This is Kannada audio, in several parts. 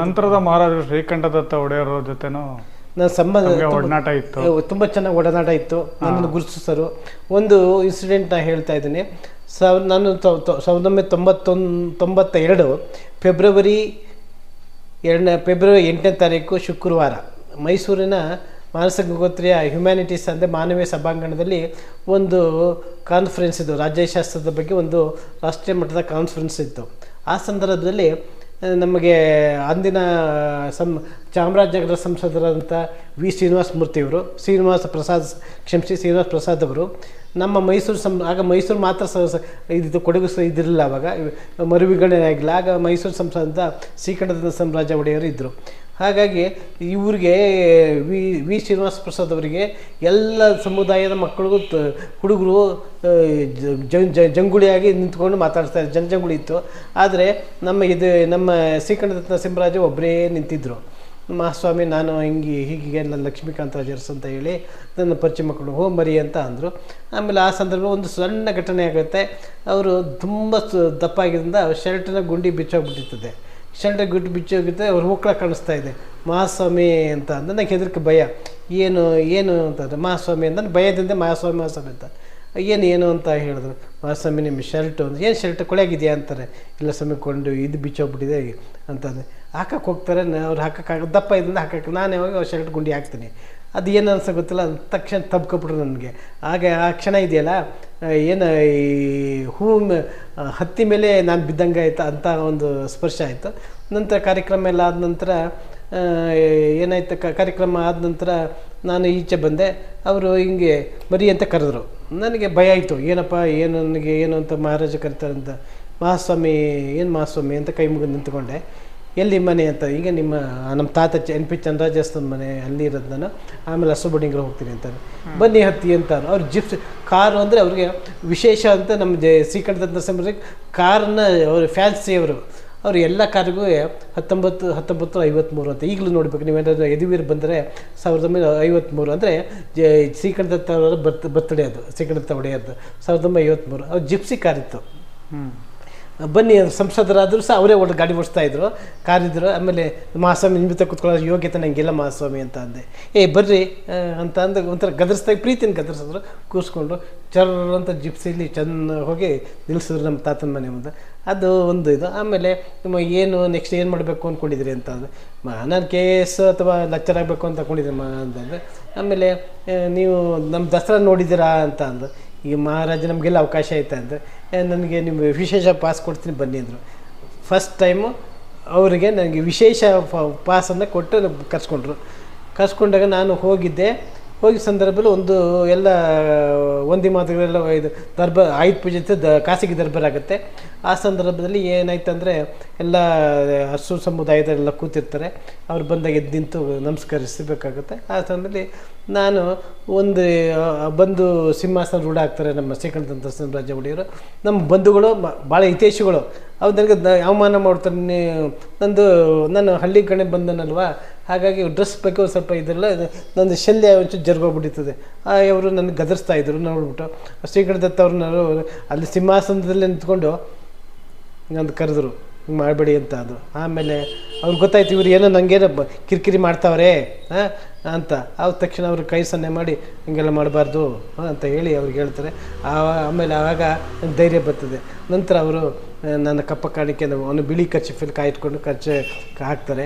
ನಂತರದ ಮಹಾರಾಜ ಶ್ರೀಕಂಠದತ್ತ ಒಡೆಯರ ಜೊತೆನೂ ನನ್ನ ಸಂಬಂಧ ಒಡನಾಟ ಇತ್ತು. ತುಂಬ ಚೆನ್ನಾಗಿ ಒಡನಾಟ ಇತ್ತು. ನನ್ನನ್ನು ಗುರುತಿಸರು ಒಂದು ಇನ್ಸಿಡೆಂಟ್ ನಾನು ಹೇಳ್ತಾ ಇದ್ದೀನಿ. ಸಾವಿರ ನಾನು ಸಾವಿರದ ಒಂಬೈನೂರ ತೊಂಬತ್ತೊಂದು ತೊಂಬತ್ತ ಎರಡು ಫೆಬ್ರವರಿ ಎರಡನೇ ಫೆಬ್ರವರಿ ಎಂಟನೇ ತಾರೀಕು ಶುಕ್ರವಾರ ಮೈಸೂರಿನ ಮಾನಸ ಗಂಗೋತ್ರಿಯ ಹ್ಯುಮ್ಯಾನಿಟೀಸ್ ಅಂದರೆ ಮಾನವೀಯ ಸಭಾಂಗಣದಲ್ಲಿ ಒಂದು ಕಾನ್ಫರೆನ್ಸ್ ಇದು ರಾಜ್ಯಶಾಸ್ತ್ರದ ಬಗ್ಗೆ ಒಂದು ರಾಷ್ಟ್ರೀಯ ಮಟ್ಟದ ಕಾನ್ಫರೆನ್ಸ್ ಇತ್ತು. ಆ ಸಂದರ್ಭದಲ್ಲಿ ನಮಗೆ ಅಂದಿನ ಸಂ ಚಾಮರಾಜನಗರ ಸಂಸದರಾದಂಥ ವಿ ಶ್ರೀನಿವಾಸ ಮೂರ್ತಿಯವರು ಶ್ರೀನಿವಾಸ ಪ್ರಸಾದ್ ಕ್ಷಮಿಸಿ ಶ್ರೀನಿವಾಸ ಪ್ರಸಾದ್ ಅವರು. ನಮ್ಮ ಮೈಸೂರು ಸಂ, ಆಗ ಮೈಸೂರು ಮಾತ್ರ ಸ ಇದು ಕೊಡಗು ಇದಿರಲಿಲ್ಲ ಆವಾಗ ಮರುವಿಗಣನೆ ಆಗಿಲ್ಲ ಆಗ ಮೈಸೂರು ಸಂಸದ ಶ್ರೀಕಂಠದ ಸಂರಾಜ ಒಡೆಯವರು ಇದ್ದರು. ಹಾಗಾಗಿ ಇವ್ರಿಗೆ ವಿ ವಿ ಶ್ರೀನಿವಾಸ ಪ್ರಸಾದ್ ಅವರಿಗೆ ಎಲ್ಲ ಸಮುದಾಯದ ಮಕ್ಕಳಿಗೂ ಹುಡುಗರು ಜಂಗುಳಿಯಾಗಿ ನಿಂತ್ಕೊಂಡು ಮಾತಾಡ್ತಾರೆ ಜನಜಂಗುಳಿ ಇತ್ತು. ಆದರೆ ನಮ್ಮ ಇದು, ನಮ್ಮ ಶ್ರೀಕಂಠದತ್ತ ಸಿಂಹರಾಜ ಒಬ್ಬರೇ ನಿಂತಿದ್ದರು ಮಹಾಸ್ವಾಮಿ ನಾನು ಹಿಂಗೆ ಹೀಗೆ ನನ್ನ ಲಕ್ಷ್ಮೀಕಾಂತ ರಾಜರ್ಸ್ ಅಂತ ಹೇಳಿ ನನ್ನ ಪರಿಚಯ ಮಕ್ಕಳು ಹೋ, ಮರಿ ಅಂತ ಅಂದರು. ಆಮೇಲೆ ಆ ಸಂದರ್ಭ ಒಂದು ಸಣ್ಣ ಘಟನೆ ಆಗುತ್ತೆ. ಅವರು ತುಂಬ ಸು- ದಪ್ಪ ಆಗಿದ್ದರಿಂದ ಶರ್ಟಿನ ಗುಂಡಿ ಬಿಚ್ಚೋಗ್ಬಿಟ್ಟಿರ್ತದೆ. ಶರ್ಟ್ ಗುಂಡಿ ಬಿಚ್ಚೋಗಿದ್ದೆ ಅವ್ರು ಹೋಗ್ಲ ಕಾಣಿಸ್ತಾ ಇದೆ. ಮಹಾಸ್ವಾಮಿ ಅಂತ ಅಂದರೆ ನನಗೆ ಹೆದರಿಕೆ, ಭಯ. ಏನು ಏನು ಅಂತಂದರೆ ಮಹಾಸ್ವಾಮಿ ಅಂತ ನಾನು ಭಯದಿಂದ ಮಹಾಸ್ವಾಮಿ ಮಹಾಸ್ವಾಮಿ ಅಂತ ಏನು ಏನು ಅಂತ ಹೇಳಿದ್ರು. ಮಹಾಸ್ವಾಮಿ ನಿಮ್ಮ ಶರ್ಟು ಅಂದರೆ, ಏನು ಶರ್ಟ್ ಕೊಳೆಗಿದೆಯಾ ಅಂತಾರೆ. ಇಲ್ಲ ಸ್ವಾಮಿ, ಕೊಂಡು ಇದು ಬಿಚ್ಚೋಗ್ಬಿಟ್ಟಿದೆ ಅಂತಂದೆ ಹಾಕಕ್ಕೆ ಹೋಗ್ತಾರೆ ಅವ್ರು ಹಾಕಕ್ಕೆ ದಪ್ಪ ಇದರಿಂದ ಹಾಕಕ್ಕೆ ನಾನು ಯಾವಾಗ ಶರ್ಟ್ ಗುಂಡಿ ಹಾಕ್ತೀನಿ. ಅದು ಏನು ಅನ್ಸೋ ಗೊತ್ತಿಲ್ಲ ತಕ್ಷಣ ತಬ್ಕೊಬಿಟ್ರು ನನಗೆ. ಹಾಗೆ ಆ ಕ್ಷಣ ಇದೆಯಲ್ಲ ಏನು ಈ ಹೂ ಹತ್ತಿ ಮೇಲೆ ನಾನು ಬಿದ್ದಂಗೆ ಆಯ್ತು ಅಂತ ಒಂದು ಸ್ಪರ್ಶ ಆಯಿತು. ನಂತರ ಕಾರ್ಯಕ್ರಮ ಎಲ್ಲ ಆದ ನಂತರ ಏನಾಯ್ತು ಕಾರ್ಯಕ್ರಮ ಆದ ನಂತರ ನಾನು ಈಚೆ ಬಂದೆ. ಅವರು ಹಿಂಗೆ ಬರೀ ಅಂತ ಕರೆದ್ರು. ನನಗೆ ಭಯ ಆಯಿತು, ಏನಪ್ಪ, ಏನು ನನಗೆ, ಏನು ಅಂತ ಮಹಾರಾಜ ಕರೀತಾರಂತ ಮಹಾಸ್ವಾಮಿ, ಏನು ಮಹಾಸ್ವಾಮಿ ಅಂತ ಕೈ ಮುಗಿದು ನಿಂತ್ಕೊಂಡೆ. ಎಲ್ಲಿ ಮನೆ ಅಂತ ಈಗ ನಿಮ್ಮ ನಮ್ಮ ತಾತ ಚ ಎನ್ ಪಿ ಚಂದ್ರಾಜಸ್ತನ ಮನೆ ಅಲ್ಲಿ ಇರೋದನ್ನ ನಾನು ಆಮೇಲೆ ಹಸುಬಡಿಂಗ್ರ ಹೋಗ್ತೀನಿ ಅಂತಾರೆ. ಬನ್ನಿ ಹತ್ತಿ ಅಂತಾರೆ. ಅವ್ರು ಜಿಪ್ಸ್ ಕಾರು ಅಂದರೆ ಅವ್ರಿಗೆ ವಿಶೇಷ ಅಂತ ನಮ್ಮ ಜ ಶ್ರೀಕಂಠದ ಸಂಬಂಧ ಕಾರನ್ನ ಅವರು ಫ್ಯಾನ್ಸಿ ಅವರು. ಅವರು ಎಲ್ಲ ಕಾರಿಗೂ ಹತ್ತೊಂಬತ್ತು ಹತ್ತೊಂಬತ್ತು ಐವತ್ತ್ಮೂರು ಅಂತ. ಈಗಲೂ ನೋಡ್ಬೇಕು ನೀವೇನಾದ್ರು ಯದುವೀರ್ ಬಂದರೆ ಸಾವಿರದ ಒಂಬೈನೂರ ಐವತ್ತ್ಮೂರು ಅಂದರೆ ಜ ಶ್ರೀಕಂಠದತ್ತ ಅವರ ಬರ್ತ್ ಬರ್ತ್ಡೇ ಅದು ಶ್ರೀಕಂಠದತ್ತ ಒಡೆಯದ್ದು ಸಾವಿರದ ಒಂಬೈನೂರ ಐವತ್ತ್ಮೂರು ಅವ್ರು ಜಿಪ್ಸಿ ಕಾರ್ ಇತ್ತು ಹ್ಮ್. ಬನ್ನಿ ಸಂಸದರಾದರೂ ಸಹ ಅವರೇ ಒಳ್ಳೆ ಗಾಡಿ ಓಡಿಸ್ತಾ ಇದ್ರು. ಕಾರಿದ್ರು ಆಮೇಲೆ ಮಹಾಸ್ವಾಮಿ ನಿಮಿತ್ತ ಕುತ್ಕೊಳ್ಳೋ ಯೋಗ್ಯತೆ ನಂಗಿಲ್ಲ ಮಹಾಸ್ವಾಮಿ ಅಂತ ಅಂದೆ. ಏ, ಬರ್ರಿ ಅಂತ ಅಂದ ಒಂಥರ ಗದರ್ಸ್ದಾಗ, ಪ್ರೀತಿನ ಗದರ್ಸಿದ್ರು. ಕೂರಿಸ್ಕೊಂಡು ಚರ್ ಅಂತ ಜಿಪ್ಸಿಲಿ ಚೆಂದ ಹೋಗಿ ನಿಲ್ಲಿಸಿದ್ರು ನಮ್ಮ ತಾತನ ಮನೆ ಮುಂದೆ. ಅದು ಒಂದು ಇದು. ಆಮೇಲೆ ನಿಮ್ಮ ಏನು ನೆಕ್ಸ್ಟ್ ಏನು ಮಾಡಬೇಕು ಅಂದ್ಕೊಂಡಿದ್ರಿ ಅಂತ ಅಂದರೆ ನಾನು ಕೆ ಎಸ್ ಅಥವಾ ಲೆಕ್ಚರ್ ಆಗಬೇಕು ಅಂತ ಅಂದ್ಕೊಂಡಿದ್ದೆ ಮಾ ಅಂತಂದರೆ ಆಮೇಲೆ ನೀವು ನಮ್ಮ ದಸರಾ ನೋಡಿದ್ದೀರಾ ಅಂತ ಅಂದು. ಈ ಮಹಾರಾಜ ನಮಗೆಲ್ಲ ಅವಕಾಶ ಐತೆ ಅಂದರೆ ನನಗೆ ನಿಮ್ಮ ವಿಶೇಷ ಪಾಸ್ ಕೊಡ್ತೀನಿ ಬನ್ನಿ ಅಂದರು. ಫಸ್ಟ್ ಟೈಮು ಅವರಿಗೆ ನನಗೆ ವಿಶೇಷ ಪಾಸನ್ನು ಕೊಟ್ಟು ಕರ್ಸ್ಕೊಂಡ್ರು. ಕರ್ಸ್ಕೊಂಡಾಗ ನಾನು ಹೋಗಿದ್ದೆ. ಹೋಗಿ ಸಂದರ್ಭದಲ್ಲಿ ಒಂದು ಎಲ್ಲ, ಒಂದಿ ಮಾತುಗಳೆಲ್ಲ ಇದು ದರ್ಬ, ಆಯುಧ ಪೂಜೆ ದ, ಖಾಸಗಿ ಆಗುತ್ತೆ. ಆ ಸಂದರ್ಭದಲ್ಲಿ ಏನಾಯ್ತು ಅಂದರೆ, ಎಲ್ಲ ಹಸು ಸಮುದಾಯದಲ್ಲೆಲ್ಲ ಕೂತಿರ್ತಾರೆ. ಅವ್ರು ಬಂದಾಗ ಎದ್ದು ನಿಂತು ನಮಸ್ಕರಿಸಬೇಕಾಗುತ್ತೆ. ಆ ಸಮಯದಲ್ಲಿ ನಾನು ಒಂದು ಬಂದು ಸಿಂಹಾಸನ ರೂಢ ಆಗ್ತಾರೆ ನಮ್ಮ ಶ್ರೀಕಂಠ ಸಿಂಹರಾಜ ಒಡೆಯರು. ನಮ್ಮ ಬಂಧುಗಳು ಭಾಳ ಹಿತೈಷಿಗಳು. ಅವ್ರು ನನಗೆ ಅವಮಾನ ಮಾಡ್ತಾರೆ. ನೀ- ನಂದು ನಾನು ಹಳ್ಳಿ ಕಡೆ ಬಂದನಲ್ವಾ? ಹಾಗಾಗಿ ಡ್ರೆಸ್ ಬಗ್ಗೆ ಒಂದು ಸ್ವಲ್ಪ ಇದೆಲ್ಲ ನಂದು ಶಲ್ಯ ಒಂಚೂರು ಜರುಗೋಗ್ಬಿಟ್ಟಿರ್ತದೆ. ಅವರು ನನಗೆ ಗದರಿಸ್ತಾ ಇದ್ರು, ನೋಡ್ಬಿಟ್ಟು. ಶ್ರೀಕಂಠ ದತ್ತ ಅವ್ರನ್ನ ಅಲ್ಲಿ ಸಿಂಹಾಸನದಲ್ಲಿ ನಿಂತ್ಕೊಂಡು ನಂದು ಕರೆದ್ರು ಮಾಡಬೇಡಿ ಅಂತ ಅದು. ಆಮೇಲೆ ಅವ್ರಿಗೆ ಗೊತ್ತಾಯ್ತು, ಇವ್ರು ಏನೋ ನನಗೇನೋ ಕಿರಿಕಿರಿ ಮಾಡ್ತಾವ್ರೆ ಅಂತ. ಆದ ತಕ್ಷಣ ಅವರು ಕೈ ಸನ್ನೆ ಮಾಡಿ, ಹಿಂಗೆಲ್ಲ ಮಾಡಬಾರ್ದು ಅಂತ ಹೇಳಿ ಅವ್ರಿಗೆ ಹೇಳ್ತಾರೆ. ಆಮೇಲೆ ಆವಾಗ ಧೈರ್ಯ ಬರ್ತದೆ. ನಂತರ ಅವರು ನನ್ನ ಕಪ್ಪ ಕಾಣಿಕೆ ಅವನು ಬಿಳಿ ಕರ್ಚಿಫಲ್ಲಿ ಕಾಯಿ ಇಟ್ಕೊಂಡು ಖರ್ಚು ಹಾಕ್ತಾರೆ.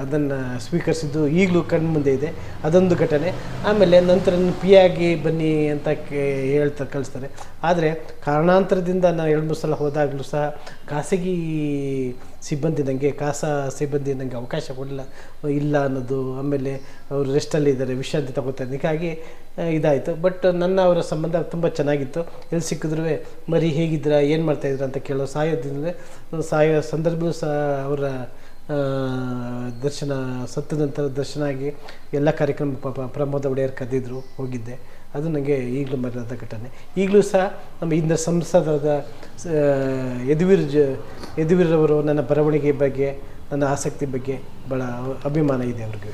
ಅದನ್ನು ಸ್ವೀಕರಿಸಿದ್ದು ಈಗಲೂ ಕಣ್ಣು ಮುಂದೆ ಇದೆ. ಅದೊಂದು ಘಟನೆ. ಆಮೇಲೆ ನಂತರ ಪಿ ಆಗಿ ಬನ್ನಿ ಅಂತ ಹೇಳ್ತಾ ಕಳಿಸ್ತಾರೆ. ಆದರೆ ಕಾರಣಾಂತರದಿಂದ ನಾನು ಎರಡು ಮೂರು ಸಲ ಹೋದಾಗಲೂ ಸಹ ಖಾಸಗಿ ಸಿಬ್ಬಂದಿ ನನಗೆ ಕಾಸ ಸಿಬ್ಬಂದಿ ನನಗೆ ಅವಕಾಶ ಕೊಡಲಿಲ್ಲ ಇಲ್ಲ ಅನ್ನೋದು, ಆಮೇಲೆ ಅವರು ರೆಸ್ಟಲ್ಲಿ ಇದ್ದಾರೆ, ವಿಶ್ರಾಂತಿ ತಗೋತಾರೆ ಹೀಗಾಗಿ ಇದಾಯಿತು. ಬಟ್ ನನ್ನ ಅವರ ಸಂಬಂಧ ತುಂಬ ಚೆನ್ನಾಗಿತ್ತು. ಎಲ್ಲಿ ಸಿಕ್ಕಿದ್ರು ಮರಿ ಹೇಗಿದ್ದೀರಾ ಏನು ಮಾಡ್ತಾಯಿದ್ದೀರಾ ಅಂತ ಕೇಳೋ ಸಹಾಯದಿಂದ ಸಾಯೋ ಸಂದರ್ಭವೂ ಸಹ ಅವರ ದರ್ಶನ ಸತ್ತ ನಂತರ ದರ್ಶನ ಆಗಿ ಎಲ್ಲ ಕಾರ್ಯಕ್ರಮ ಪಾಪ ಪ್ರಮೋದ ಒಡೆಯರ್ ಕರೆದಿದ್ರು, ಹೋಗಿದ್ದೆ. ಅದು ನನಗೆ ಈಗಲೂ ಮರೆಯಾದ ಘಟನೆ. ಈಗಲೂ ಸಹ ನಮ್ಮ ಇಂದ ಸಂಸದರಾದ ಯದುವೀರ್ ಜ ಯದುವೀರವರು ನನ್ನ ಬರವಣಿಗೆ ಬಗ್ಗೆ, ನನ್ನ ಆಸಕ್ತಿ ಬಗ್ಗೆ ಭಾಳ ಅಭಿಮಾನ ಇದೆ ಅವ್ರಿಗೆ.